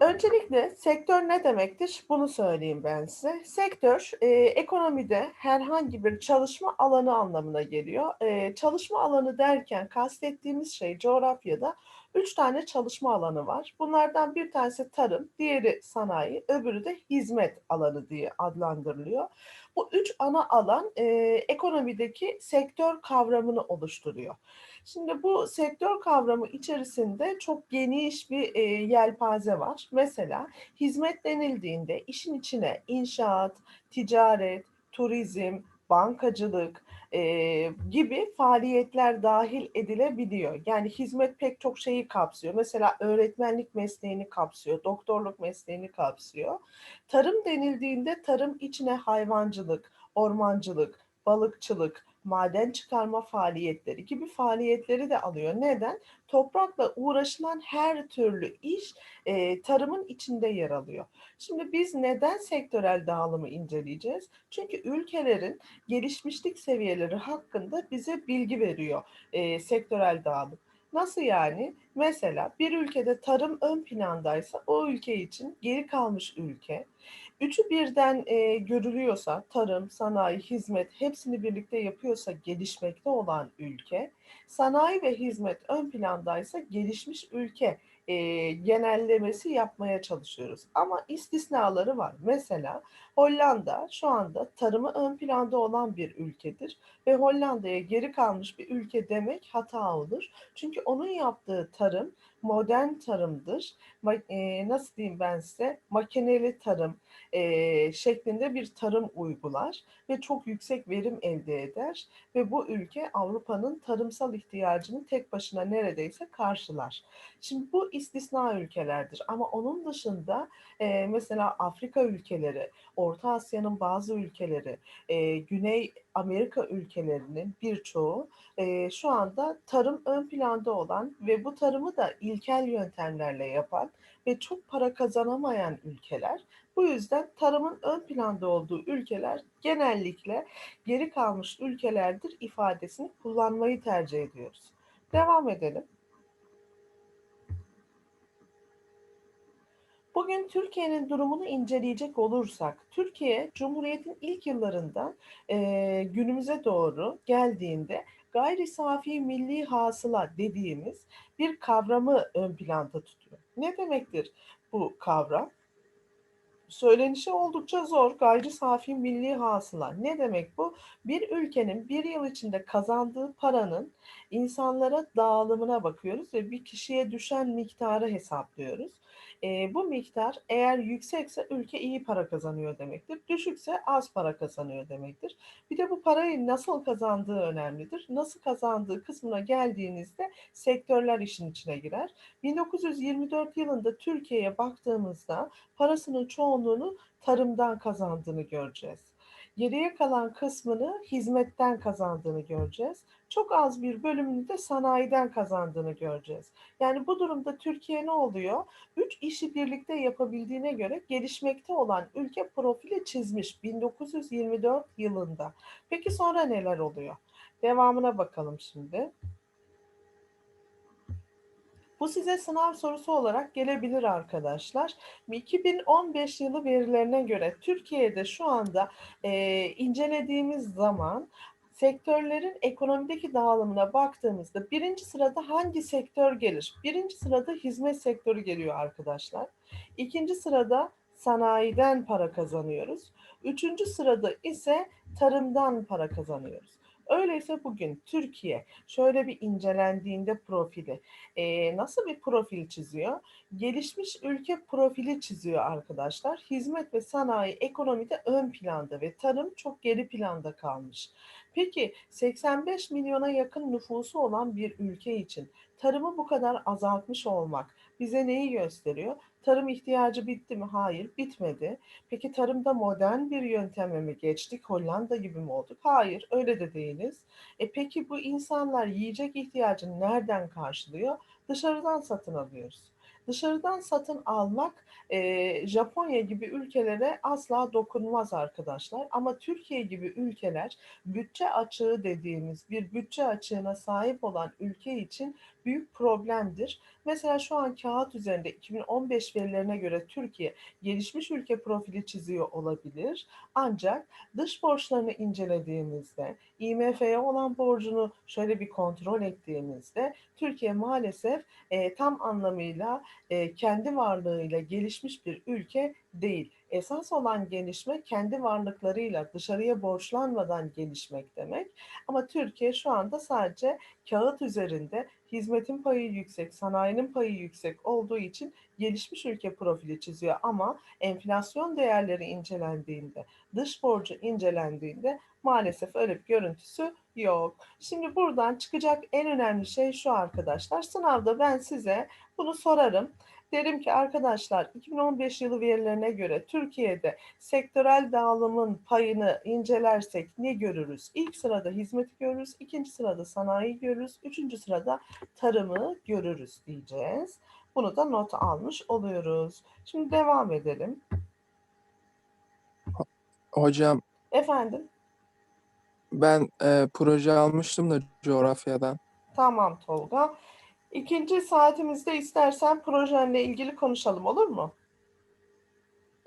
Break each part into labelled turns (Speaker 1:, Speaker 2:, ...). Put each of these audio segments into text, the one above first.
Speaker 1: Öncelikle sektör ne demektir? Bunu söyleyeyim ben size. Sektör, eee, ekonomide herhangi bir çalışma alanı anlamına geliyor. Eee, çalışma alanı derken kastettiğimiz şey coğrafyada 3 tane çalışma alanı var. Bunlardan bir tanesi tarım, diğeri sanayi, öbürü de hizmet alanı diye adlandırılıyor. Bu 3 ana alan, eee, ekonomideki sektör kavramını oluşturuyor. Şimdi bu sektör kavramı içerisinde çok geniş bir, eee, yelpaze var. Mesela hizmet denildiğinde işin içine inşaat, ticaret, turizm, bankacılık, eee, gibi faaliyetler dahil edilebiliyor. Yani hizmet pek çok şeyi kapsıyor. Mesela öğretmenlik mesleğini kapsıyor, doktorluk mesleğini kapsıyor. Tarım denildiğinde tarım içine hayvancılık, ormancılık, balıkçılık, maden çıkarma faaliyetleri gibi faaliyetleri de alıyor. Neden? Toprakla uğraşılan her türlü iş, eee, tarımın içinde yer alıyor. Şimdi biz neden sektörel dağılımı inceleyeceğiz? Çünkü ülkelerin gelişmişlik seviyeleri hakkında bize bilgi veriyor, eee, sektörel dağılım. Nasıl yani? Mesela bir ülkede tarım ön plandaysa o ülke için geri kalmış ülke, üçü birden, eee, görülüyorsa tarım, sanayi, hizmet hepsini birlikte yapıyorsa gelişmekte olan ülke, sanayi ve hizmet ön plandaysa gelişmiş ülke, eee, genellemesi yapmaya çalışıyoruz. Ama istisnaları var. Mesela Hollanda şu anda tarımı ön planda olan bir ülkedir ve Hollanda'ya geri kalmış bir ülke demek hata olur. Çünkü onun yaptığı tarım modern tarımdır. Ma eee, nasıl diyeyim ben size, makineli tarım, eee, şeklinde bir tarım uygular ve çok yüksek verim elde eder ve bu ülke Avrupa'nın tarımsal ihtiyacını tek başına neredeyse karşılar. Şimdi bu istisna ülkelerdir ama onun dışında, eee, mesela Afrika ülkeleri, Orta Asya'nın bazı ülkeleri, eee, Güney Amerika ülkelerinin birçoğu, eee, şu anda tarım ön planda olan ve bu tarımı da ilkel yöntemlerle yapan ve çok para kazanamayan ülkeler. Bu yüzden tarımın ön planda olduğu ülkeler genellikle geri kalmış ülkelerdir ifadesini kullanmayı tercih ediyoruz. Devam edelim. Bugün Türkiye'nin durumunu inceleyecek olursak, Türkiye Cumhuriyet'in ilk yıllarından eee, günümüze doğru geldiğinde gayri safi milli hasıla dediğimiz bir kavramı ön planda tutuyor. Ne demektir bu kavram? Söylenişi oldukça zor. Gayri safi milli hasıla. Ne demek bu? Bir ülkenin bir yıl içinde kazandığı paranın insanlara dağılımına bakıyoruz ve bir kişiye düşen miktarı hesaplıyoruz. Eee, bu miktar eğer yüksekse ülke iyi para kazanıyor demektir. Düşükse az para kazanıyor demektir. Bir de bu parayı nasıl kazandığı önemlidir. Nasıl kazandığı kısmına geldiğinizde sektörler işin içine girer. 1924 yılında Türkiye'ye baktığımızda parasının çoğunluğunu tarımdan kazandığını göreceğiz. Geriye kalan kısmını hizmetten kazandığını göreceğiz. Çok az bir bölümünü de sanayiden kazandığını göreceğiz. Yani bu durumda Türkiye ne oluyor? Üç işi birlikte yapabildiğine göre gelişmekte olan ülke profili çizmiş 1924 yılında. Peki sonra neler oluyor? Devamına bakalım şimdi. Bu size sınav sorusu olarak gelebilir arkadaşlar. 2015 yılı verilerine göre Türkiye'de şu anda e, incelediğimiz zaman sektörlerin ekonomideki dağılımına baktığımızda birinci sırada hangi sektör gelir? Birinci sırada hizmet sektörü geliyor arkadaşlar. İkinci sırada sanayiden para kazanıyoruz. Üçüncü sırada ise tarımdan para kazanıyoruz. Öyleyse bugün Türkiye şöyle bir incelendiğinde profili e, nasıl bir profil çiziyor? Gelişmiş ülke profili çiziyor arkadaşlar. Hizmet ve sanayi ekonomide ön planda ve tarım çok geri planda kalmış. Peki 85 milyona yakın nüfusu olan bir ülke için tarımı bu kadar azaltmış olmak bize neyi gösteriyor? Tarım ihtiyacı bitti mi? Hayır, bitmedi. Peki tarımda modern bir yönteme mi geçtik? Hollanda gibi mi olduk? Hayır, öyle de değiliz. E peki bu insanlar yiyecek ihtiyacını nereden karşılıyor? Dışarıdan satın alıyoruz. Dışarıdan satın almak e, Japonya gibi ülkelere asla dokunmaz arkadaşlar. Ama Türkiye gibi ülkeler bütçe açığı dediğimiz bir bütçe açığına sahip olan ülke için büyük problemdir. Mesela şu an kağıt üzerinde 2015 verilerine göre Türkiye gelişmiş ülke profili çiziyor olabilir. Ancak dış borçlarını incelediğimizde, IMF'ye olan borcunu şöyle bir kontrol ettiğimizde Türkiye maalesef e, tam anlamıyla e, kendi varlığıyla gelişmiş bir ülke değil. Esas olan gelişme kendi varlıklarıyla dışarıya borçlanmadan gelişmek demek. Ama Türkiye şu anda sadece kağıt üzerinde hizmetin payı yüksek, sanayinin payı yüksek olduğu için gelişmiş ülke profili çiziyor ama enflasyon değerleri incelendiğinde, dış borcu incelendiğinde maalesef öyle bir görüntüsü yok. Şimdi buradan çıkacak en önemli şey şu arkadaşlar. Sınavda ben size bunu sorarım. Derim ki arkadaşlar 2015 yılı verilerine göre Türkiye'de sektörel dağılımın payını incelersek ne görürüz? İlk sırada hizmeti görürüz, ikinci sırada sanayi görürüz, üçüncü sırada tarımı görürüz diyeceğiz. Bunu da not almış oluyoruz. Şimdi devam edelim.
Speaker 2: Hocam
Speaker 1: Efendim?
Speaker 2: ben e, proje almıştım da coğrafyadan.
Speaker 1: Tamam Tolga. İkinci saatimizde istersen projenle ilgili konuşalım olur mu?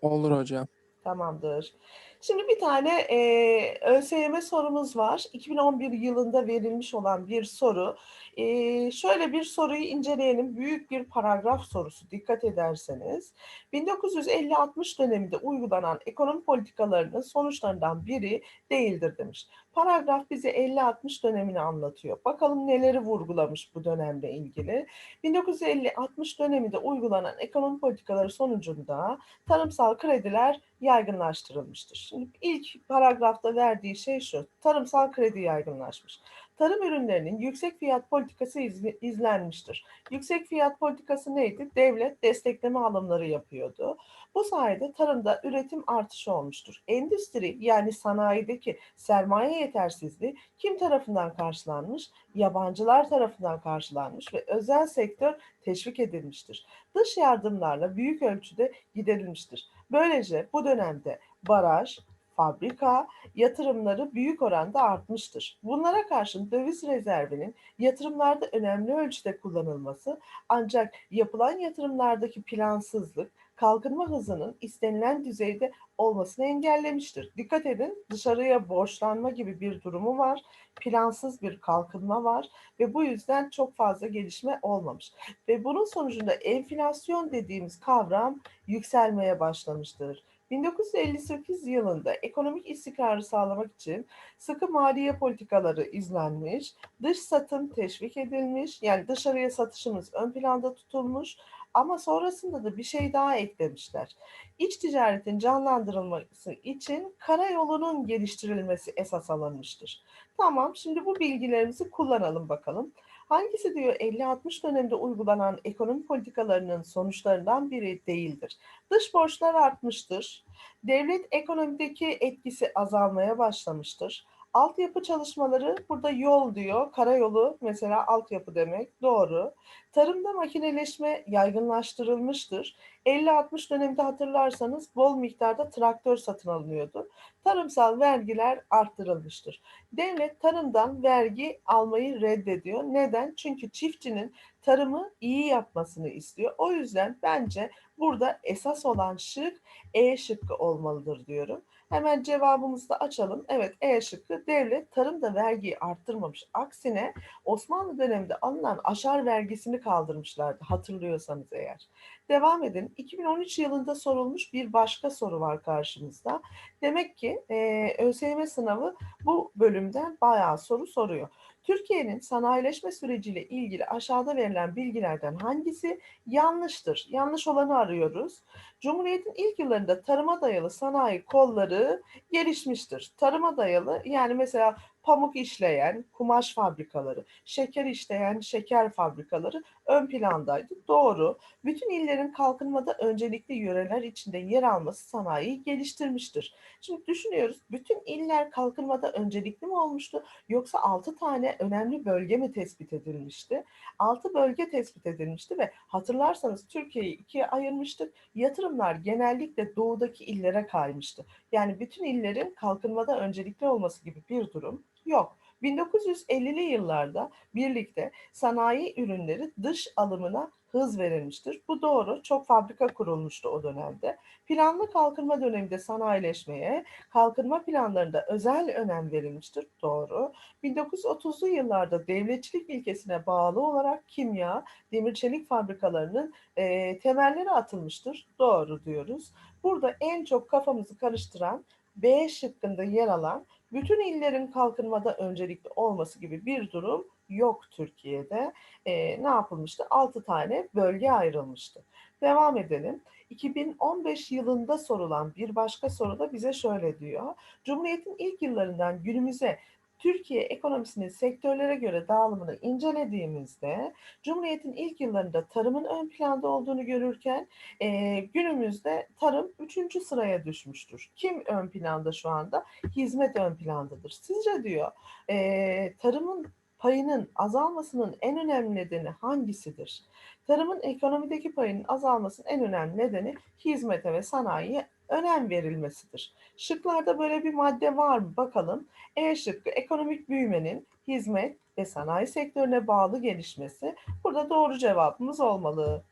Speaker 2: Olur hocam.
Speaker 1: Tamamdır. Şimdi bir tane e, ÖSYM sorumuz var. 2011 yılında verilmiş olan bir soru. E, şöyle bir soruyu inceleyelim. Büyük bir paragraf sorusu dikkat ederseniz. 1950-60 döneminde uygulanan ekonomi politikalarının sonuçlarından biri değildir demiş. Paragraf bize 50-60 dönemini anlatıyor. Bakalım neleri vurgulamış bu dönemle ilgili. 1950-60 döneminde uygulanan ekonomi politikaları sonucunda tarımsal krediler yaygınlaştırılmıştır. Şimdi ilk paragrafta verdiği şey şu. Tarımsal kredi yaygınlaşmış. Tarım ürünlerinin yüksek fiyat politikası izlenmiştir. Yüksek fiyat politikası neydi? Devlet destekleme alımları yapıyordu. Bu sayede tarımda üretim artışı olmuştur. Endüstri yani sanayideki sermaye yetersizliği kim tarafından karşılanmış? Yabancılar tarafından karşılanmış ve özel sektör teşvik edilmiştir. Dış yardımlarla büyük ölçüde giderilmiştir. Böylece bu dönemde baraj, fabrika yatırımları büyük oranda artmıştır. Bunlara karşın döviz rezervinin yatırımlarda önemli ölçüde kullanılması ancak yapılan yatırımlardaki plansızlık kalkınma hızının istenilen düzeyde olmasını engellemiştir. Dikkat edin dışarıya borçlanma gibi bir durumu var. Plansız bir kalkınma var ve bu yüzden çok fazla gelişme olmamış. Ve bunun sonucunda enflasyon dediğimiz kavram yükselmeye başlamıştır. 1958 yılında ekonomik istikrarı sağlamak için sıkı maliye politikaları izlenmiş, dış satım teşvik edilmiş, yani dışarıya satışımız ön planda tutulmuş ama sonrasında da bir şey daha eklemişler. İç ticaretin canlandırılması için karayolunun geliştirilmesi esas alınmıştır. Tamam, şimdi bu bilgilerimizi kullanalım bakalım. Hangisi diyor 50-60 dönemde uygulanan ekonomi politikalarının sonuçlarından biri değildir. Dış borçlar artmıştır. Devlet ekonomideki etkisi azalmaya başlamıştır. Altyapı çalışmaları burada yol diyor. Karayolu mesela altyapı demek. Doğru. Tarımda makineleşme yaygınlaştırılmıştır. 50-60 dönemde hatırlarsanız bol miktarda traktör satın alınıyordu. Tarımsal vergiler arttırılmıştır. Devlet tarımdan vergi almayı reddediyor. Neden? Çünkü çiftçinin tarımı iyi yapmasını istiyor. O yüzden bence burada esas olan şık E şıkkı olmalıdır diyorum. Hemen cevabımızı da açalım. Evet E şıkkı devlet tarımda vergiyi arttırmamış. Aksine Osmanlı döneminde alınan aşar vergisini kaldırmışlardı hatırlıyorsanız eğer. Devam edin. 2013 yılında sorulmuş bir başka soru var karşımızda. Demek ki e, ÖSYM sınavı bu bölümden bayağı soru soruyor. Türkiye'nin sanayileşme süreciyle ilgili aşağıda verilen bilgilerden hangisi yanlıştır? Yanlış olanı arıyoruz. Cumhuriyet'in ilk yıllarında tarıma dayalı sanayi kolları gelişmiştir. Tarıma dayalı yani mesela pamuk işleyen kumaş fabrikaları, şeker işleyen şeker fabrikaları ön plandaydı. Doğru. Bütün illerin kalkınmada öncelikli yöreler içinde yer alması sanayiyi geliştirmiştir. Şimdi düşünüyoruz bütün iller kalkınmada öncelikli mi olmuştu yoksa 6 tane önemli bölge mi tespit edilmişti? 6 bölge tespit edilmişti ve hatırlarsanız Türkiye'yi ikiye ayırmıştık. Yatırımlar genellikle doğudaki illere kaymıştı. Yani bütün illerin kalkınmada öncelikli olması gibi bir durum yok. 1950'li yıllarda birlikte sanayi ürünleri dış alımına hız verilmiştir. Bu doğru. Çok fabrika kurulmuştu o dönemde. Planlı kalkınma döneminde sanayileşmeye, kalkınma planlarında özel önem verilmiştir. Doğru. 1930'lu yıllarda devletçilik ilkesine bağlı olarak kimya, demir çelik fabrikalarının e, temelleri atılmıştır. Doğru diyoruz. Burada en çok kafamızı karıştıran B şıkkında yer alan bütün illerin kalkınmada öncelikli olması gibi bir durum yok Türkiye'de. E, ne yapılmıştı? 6 tane bölge ayrılmıştı. Devam edelim. 2015 yılında sorulan bir başka soru da bize şöyle diyor. Cumhuriyet'in ilk yıllarından günümüze Türkiye ekonomisinin sektörlere göre dağılımını incelediğimizde Cumhuriyet'in ilk yıllarında tarımın ön planda olduğunu görürken e, günümüzde tarım 3. sıraya düşmüştür. Kim ön planda şu anda? Hizmet ön plandadır. Sizce diyor e, tarımın payının azalmasının en önemli nedeni hangisidir? Tarımın ekonomideki payının azalmasının en önemli nedeni hizmete ve sanayiye önem verilmesidir. Şıklarda böyle bir madde var mı bakalım. E şıkkı ekonomik büyümenin hizmet ve sanayi sektörüne bağlı gelişmesi. Burada doğru cevabımız olmalı.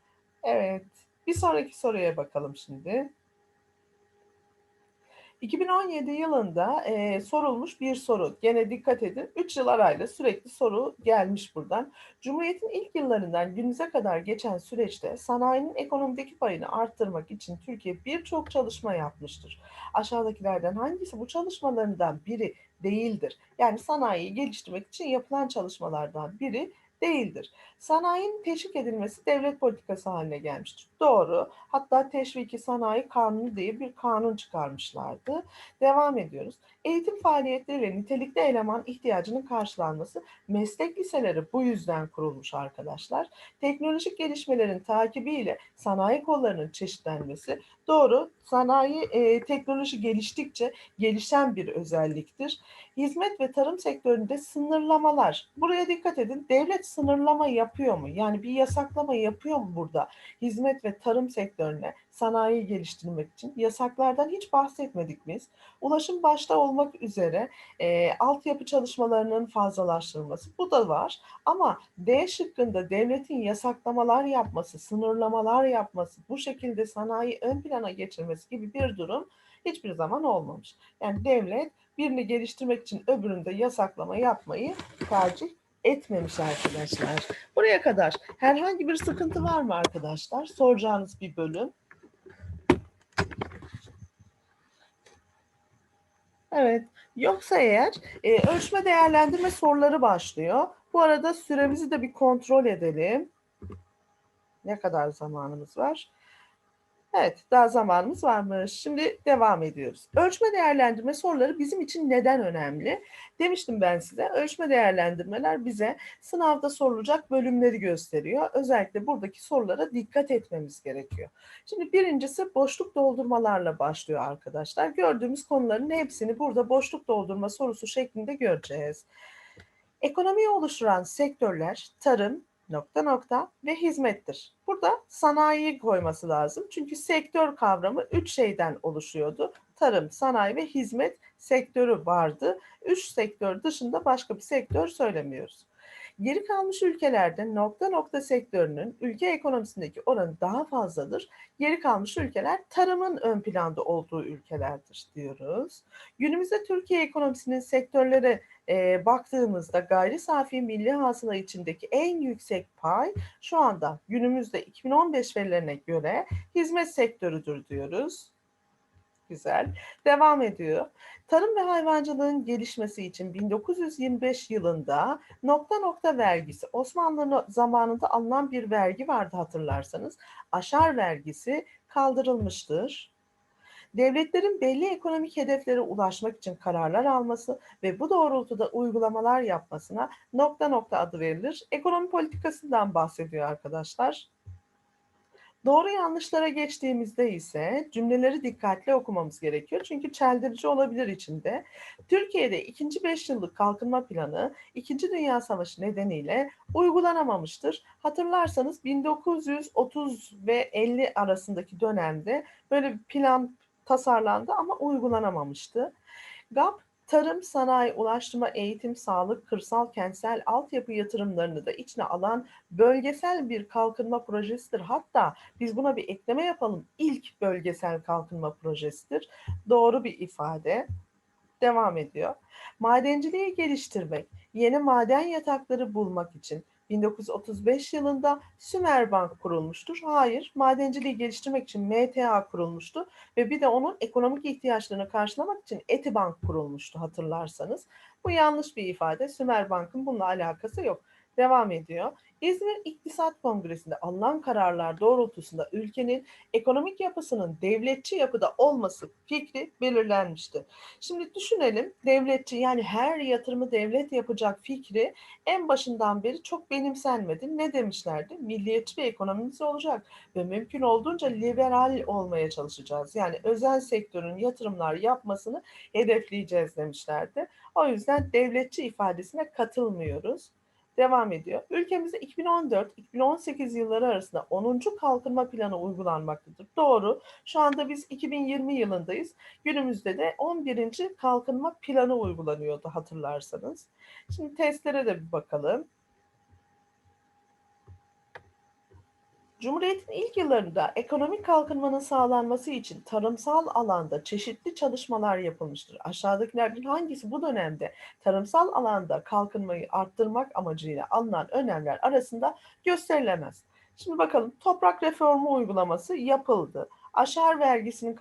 Speaker 1: Evet. Bir sonraki soruya bakalım şimdi. 2017 yılında e, sorulmuş bir soru. Gene dikkat edin. 3 yıl arayla sürekli soru gelmiş buradan. Cumhuriyet'in ilk yıllarından günümüze kadar geçen süreçte sanayinin ekonomideki payını arttırmak için Türkiye birçok çalışma yapmıştır. Aşağıdakilerden hangisi bu çalışmalarından biri değildir? Yani sanayiyi geliştirmek için yapılan çalışmalardan biri değildir. Sanayinin teşvik edilmesi devlet politikası haline gelmiştir. Doğru. Hatta teşviki sanayi kanunu diye bir kanun çıkarmışlardı. Devam ediyoruz. Eğitim faaliyetleriyle nitelikli eleman ihtiyacının karşılanması meslek liseleri bu yüzden kurulmuş arkadaşlar. Teknolojik gelişmelerin takibiyle sanayi kollarının çeşitlenmesi doğru. Sanayi e, teknoloji geliştikçe gelişen bir özelliktir. Hizmet ve tarım sektöründe sınırlamalar. Buraya dikkat edin. Devlet sınırlama yapıyor mu? Yani bir yasaklama yapıyor mu burada? Hizmet ve tarım sektörüne sanayi geliştirmek için yasaklardan hiç bahsetmedik biz. Ulaşım başta olmak üzere e, altyapı çalışmalarının fazlalaştırılması bu da var. Ama D şıkkında devletin yasaklamalar yapması, sınırlamalar yapması, bu şekilde sanayi ön plana geçirmesi gibi bir durum hiçbir zaman olmamış. Yani devlet birini geliştirmek için öbüründe yasaklama yapmayı tercih etmemiş arkadaşlar. Buraya kadar herhangi bir sıkıntı var mı arkadaşlar? Soracağınız bir bölüm. Evet. Yoksa eğer e, ölçme değerlendirme soruları başlıyor. Bu arada süremizi de bir kontrol edelim. Ne kadar zamanımız var? Evet, daha zamanımız varmış. Şimdi devam ediyoruz. Ölçme değerlendirme soruları bizim için neden önemli? Demiştim ben size. Ölçme değerlendirmeler bize sınavda sorulacak bölümleri gösteriyor. Özellikle buradaki sorulara dikkat etmemiz gerekiyor. Şimdi birincisi boşluk doldurmalarla başlıyor arkadaşlar. Gördüğümüz konuların hepsini burada boşluk doldurma sorusu şeklinde göreceğiz. Ekonomiyi oluşturan sektörler tarım, nokta nokta ve hizmettir. Burada sanayiyi koyması lazım. Çünkü sektör kavramı üç şeyden oluşuyordu. Tarım, sanayi ve hizmet sektörü vardı. Üç sektör dışında başka bir sektör söylemiyoruz. Geri kalmış ülkelerde nokta nokta sektörünün ülke ekonomisindeki oranı daha fazladır. Geri kalmış ülkeler tarımın ön planda olduğu ülkelerdir diyoruz. Günümüzde Türkiye ekonomisinin sektörlere e, baktığımızda gayri safi milli hasıla içindeki en yüksek pay şu anda günümüzde 2015 verilerine göre hizmet sektörüdür diyoruz. Güzel. Devam ediyor. Tarım ve hayvancılığın gelişmesi için 1925 yılında nokta nokta vergisi Osmanlı zamanında alınan bir vergi vardı hatırlarsanız. Aşar vergisi kaldırılmıştır. Devletlerin belli ekonomik hedeflere ulaşmak için kararlar alması ve bu doğrultuda uygulamalar yapmasına nokta nokta adı verilir. Ekonomi politikasından bahsediyor arkadaşlar. Doğru yanlışlara geçtiğimizde ise cümleleri dikkatli okumamız gerekiyor. Çünkü çeldirici olabilir içinde. Türkiye'de ikinci beş yıllık kalkınma planı 2. Dünya Savaşı nedeniyle uygulanamamıştır. Hatırlarsanız 1930 ve 50 arasındaki dönemde böyle bir plan tasarlandı ama uygulanamamıştı. GAP tarım, sanayi, ulaştırma, eğitim, sağlık, kırsal, kentsel altyapı yatırımlarını da içine alan bölgesel bir kalkınma projesidir. Hatta biz buna bir ekleme yapalım. İlk bölgesel kalkınma projesidir. Doğru bir ifade. Devam ediyor. Madenciliği geliştirmek, yeni maden yatakları bulmak için 1935 yılında Sümerbank kurulmuştur. Hayır, madenciliği geliştirmek için MTA kurulmuştu ve bir de onun ekonomik ihtiyaçlarını karşılamak için Etibank kurulmuştu hatırlarsanız. Bu yanlış bir ifade. Sümerbank'ın bununla alakası yok. Devam ediyor. İzmir İktisat Kongresi'nde alınan kararlar doğrultusunda ülkenin ekonomik yapısının devletçi yapıda olması fikri belirlenmiştir. Şimdi düşünelim devletçi yani her yatırımı devlet yapacak fikri en başından beri çok benimsenmedi. Ne demişlerdi? Milliyetçi bir ekonomimiz olacak ve mümkün olduğunca liberal olmaya çalışacağız. Yani özel sektörün yatırımlar yapmasını hedefleyeceğiz demişlerdi. O yüzden devletçi ifadesine katılmıyoruz. Devam ediyor. Ülkemizde 2014-2018 yılları arasında 10. kalkınma planı uygulanmaktadır. Doğru. Şu anda biz 2020 yılındayız. Günümüzde de 11. kalkınma planı uygulanıyordu hatırlarsanız. Şimdi testlere de bir bakalım. Cumhuriyet'in ilk yıllarında ekonomik kalkınmanın sağlanması için tarımsal alanda çeşitli çalışmalar yapılmıştır. Aşağıdakilerden hangisi bu dönemde tarımsal alanda kalkınmayı arttırmak amacıyla alınan önlemler arasında gösterilemez? Şimdi bakalım toprak reformu uygulaması yapıldı. Aşar vergisinin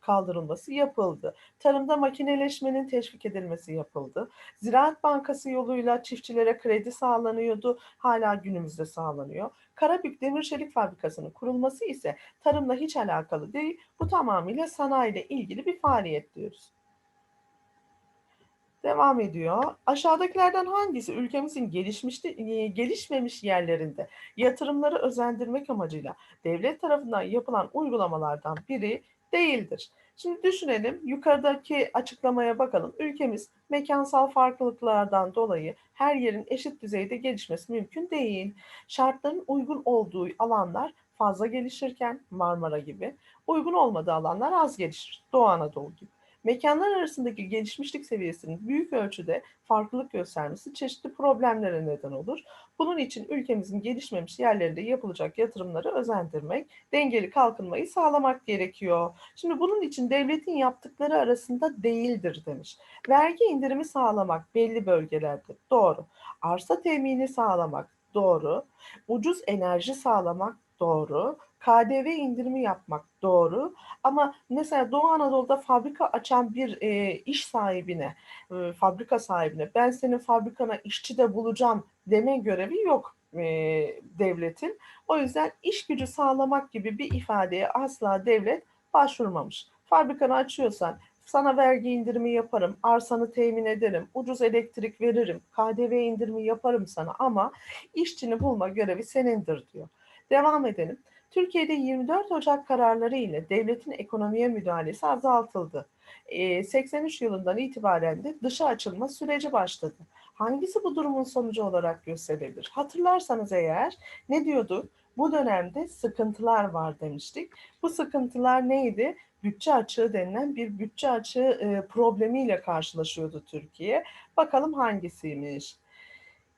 Speaker 1: kaldırılması yapıldı. Tarımda makineleşmenin teşvik edilmesi yapıldı. Ziraat Bankası yoluyla çiftçilere kredi sağlanıyordu. Hala günümüzde sağlanıyor. Karabük Demir Çelik Fabrikası'nın kurulması ise tarımla hiç alakalı değil. Bu tamamıyla sanayiyle ilgili bir faaliyet diyoruz. Devam ediyor. Aşağıdakilerden hangisi ülkemizin gelişmiş gelişmemiş yerlerinde yatırımları özendirmek amacıyla devlet tarafından yapılan uygulamalardan biri değildir? Şimdi düşünelim, yukarıdaki açıklamaya bakalım. Ülkemiz mekansal farklılıklardan dolayı her yerin eşit düzeyde gelişmesi mümkün değil. Şartların uygun olduğu alanlar fazla gelişirken Marmara gibi, uygun olmadığı alanlar az gelişir. Doğu Anadolu gibi. Mekanlar arasındaki gelişmişlik seviyesinin büyük ölçüde farklılık göstermesi çeşitli problemlere neden olur. Bunun için ülkemizin gelişmemiş yerlerinde yapılacak yatırımları özendirmek, dengeli kalkınmayı sağlamak gerekiyor. Şimdi bunun için devletin yaptıkları arasında değildir demiş. Vergi indirimi sağlamak belli bölgelerde doğru. Arsa temini sağlamak doğru. Ucuz enerji sağlamak doğru. KDV indirimi yapmak doğru. Ama mesela Doğu Anadolu'da fabrika açan bir e, iş sahibine, e, fabrika sahibine ben senin fabrikana işçi de bulacağım deme görevi yok e, devletin. O yüzden iş gücü sağlamak gibi bir ifadeye asla devlet başvurmamış. Fabrikanı açıyorsan sana vergi indirimi yaparım, arsanı temin ederim, ucuz elektrik veririm, KDV indirimi yaparım sana ama işçini bulma görevi senindir diyor. Devam edelim. Türkiye'de 24 Ocak kararları ile devletin ekonomiye müdahalesi azaltıldı. 83 yılından itibaren de dışa açılma süreci başladı. Hangisi bu durumun sonucu olarak gösterilebilir? Hatırlarsanız eğer ne diyorduk? Bu dönemde sıkıntılar var demiştik. Bu sıkıntılar neydi? Bütçe açığı denilen bir bütçe açığı problemiyle karşılaşıyordu Türkiye. Bakalım hangisiymiş?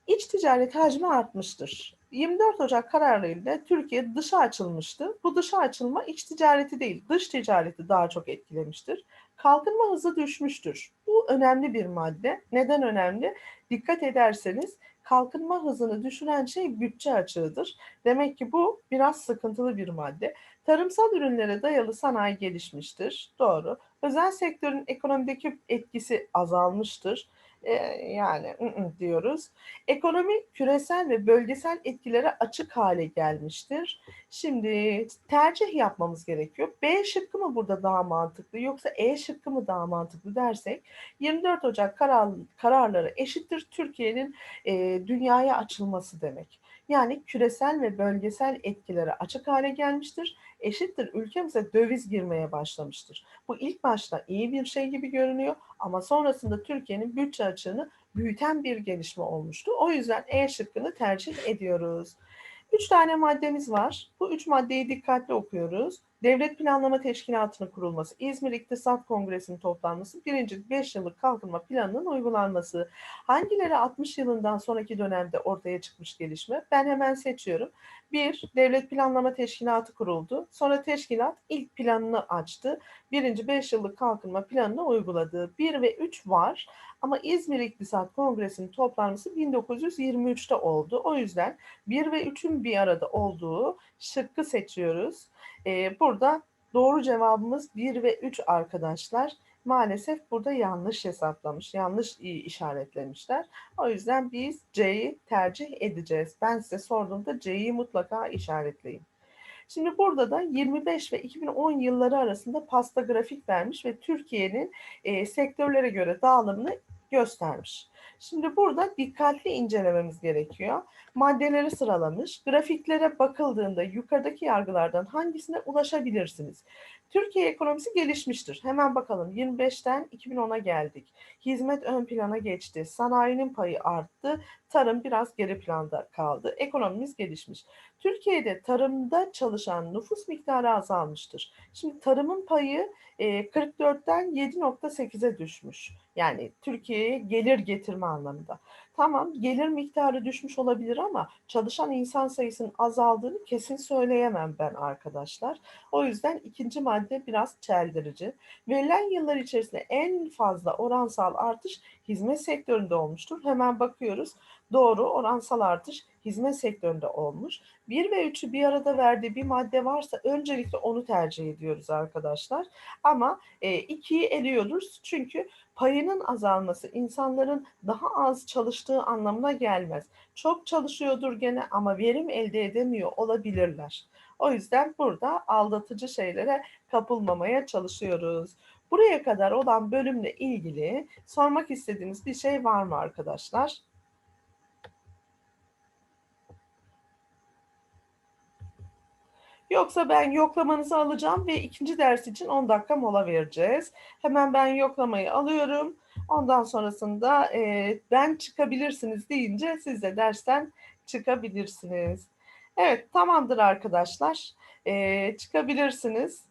Speaker 1: İç ticaret hacmi artmıştır. 24 Ocak kararıyla Türkiye dışa açılmıştı. Bu dışa açılma iç ticareti değil, dış ticareti daha çok etkilemiştir. Kalkınma hızı düşmüştür. Bu önemli bir madde. Neden önemli? Dikkat ederseniz kalkınma hızını düşüren şey bütçe açığıdır. Demek ki bu biraz sıkıntılı bir madde. Tarımsal ürünlere dayalı sanayi gelişmiştir. Doğru. Özel sektörün ekonomideki etkisi azalmıştır. Ee, yani diyoruz. Ekonomi küresel ve bölgesel etkilere açık hale gelmiştir. Şimdi tercih yapmamız gerekiyor. B şıkkı mı burada daha mantıklı yoksa E şıkkı mı daha mantıklı dersek 24 Ocak karar, kararları eşittir Türkiye'nin e, dünyaya açılması demek. Yani küresel ve bölgesel etkilere açık hale gelmiştir. Eşittir ülkemize döviz girmeye başlamıştır. Bu ilk başta iyi bir şey gibi görünüyor ama sonrasında Türkiye'nin bütçe açığını büyüten bir gelişme olmuştu. O yüzden E şıkkını tercih ediyoruz. Üç tane maddemiz var. Bu üç maddeyi dikkatli okuyoruz. Devlet Planlama Teşkilatı'nın kurulması, İzmir İktisat Kongresi'nin toplanması, birinci 5 yıllık kalkınma planının uygulanması. Hangileri 60 yılından sonraki dönemde ortaya çıkmış gelişme? Ben hemen seçiyorum. Bir, Devlet Planlama Teşkilatı kuruldu. Sonra teşkilat ilk planını açtı. Birinci 5 yıllık kalkınma planını uyguladı. 1 ve 3 var. Ama İzmir İktisat Kongresi'nin toplanması 1923'te oldu. O yüzden 1 ve 3'ün bir arada olduğu şıkkı seçiyoruz. Ee, burada doğru cevabımız 1 ve 3 arkadaşlar. Maalesef burada yanlış hesaplamış, yanlış işaretlemişler. O yüzden biz C'yi tercih edeceğiz. Ben size sorduğumda C'yi mutlaka işaretleyin. Şimdi burada da 25 ve 2010 yılları arasında pasta grafik vermiş ve Türkiye'nin e, sektörlere göre dağılımını göstermiş. Şimdi burada dikkatli incelememiz gerekiyor. Maddeleri sıralamış. Grafiklere bakıldığında yukarıdaki yargılardan hangisine ulaşabilirsiniz? Türkiye ekonomisi gelişmiştir. Hemen bakalım 25'ten 2010'a geldik. Hizmet ön plana geçti. Sanayinin payı arttı. Tarım biraz geri planda kaldı. Ekonomimiz gelişmiş. Türkiye'de tarımda çalışan nüfus miktarı azalmıştır. Şimdi tarımın payı e, 44'ten 7.8'e düşmüş. Yani Türkiye'ye gelir getirme anlamında. Tamam gelir miktarı düşmüş olabilir ama çalışan insan sayısının azaldığını kesin söyleyemem ben arkadaşlar. O yüzden ikinci madde biraz çeldirici. Verilen yıllar içerisinde en fazla oransal artış hizmet sektöründe olmuştur. Hemen bakıyoruz. Doğru oransal artış hizmet sektöründe olmuş. 1 ve 3'ü bir arada verdiği bir madde varsa öncelikle onu tercih ediyoruz arkadaşlar. Ama 2'yi eliyoruz çünkü payının azalması insanların daha az çalıştığı anlamına gelmez. Çok çalışıyordur gene ama verim elde edemiyor olabilirler. O yüzden burada aldatıcı şeylere kapılmamaya çalışıyoruz. Buraya kadar olan bölümle ilgili sormak istediğiniz bir şey var mı arkadaşlar? Yoksa ben yoklamanızı alacağım ve ikinci ders için 10 dakika mola vereceğiz. Hemen ben yoklamayı alıyorum. Ondan sonrasında e, ben çıkabilirsiniz deyince siz de dersten çıkabilirsiniz. Evet tamamdır arkadaşlar. E, çıkabilirsiniz.